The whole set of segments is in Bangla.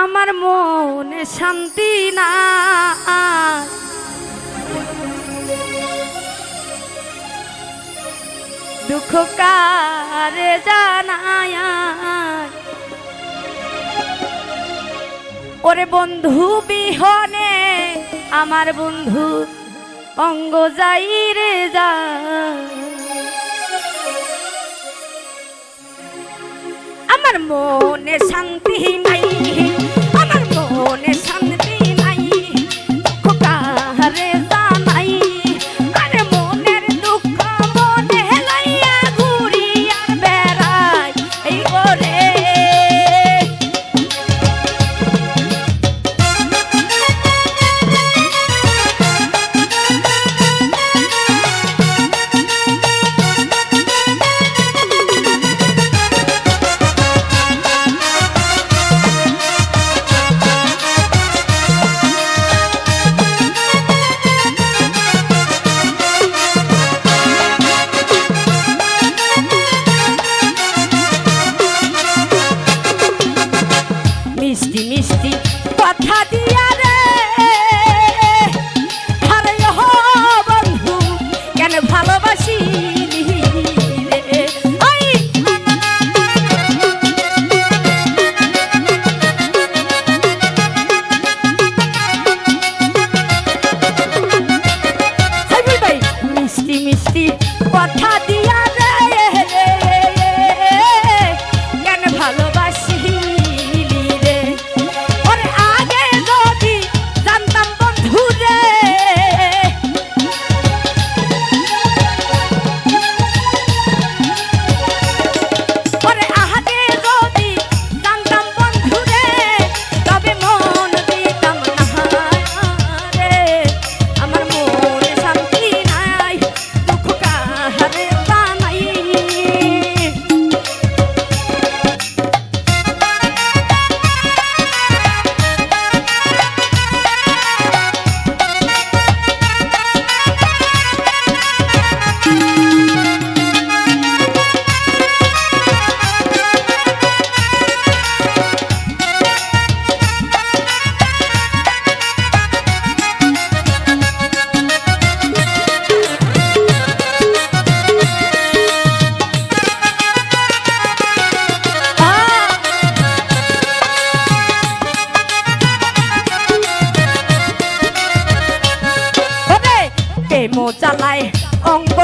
আমার মনে শান্তি না দুঃখ কারে জানায়। ওরে বন্ধু বিহনে আমার বন্ধু অঙ্গ যাই রে যা। আমার মনে শান্তি নাই। মোচালায় অঙ্গ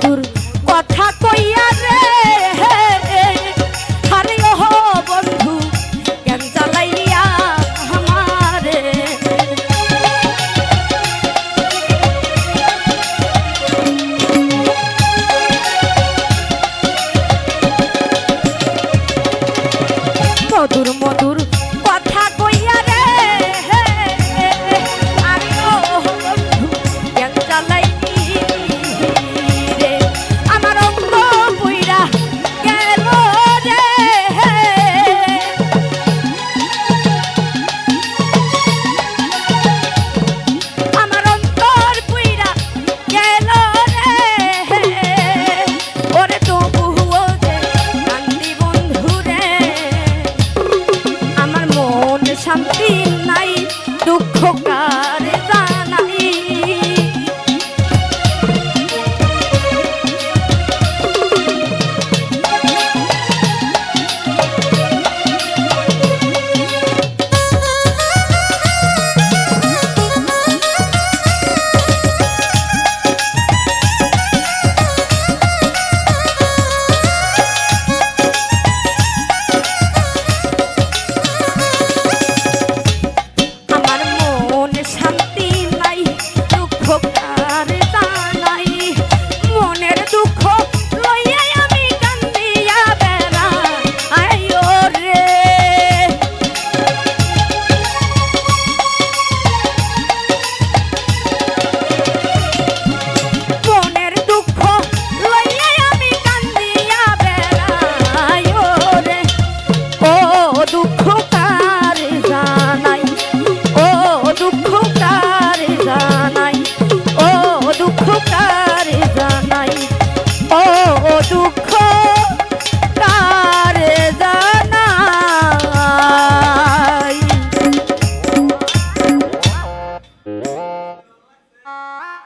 মধুর কথা কইয়া রে বন্ধু কেন চালাইয়া আমারে? মধুর মধুর 树。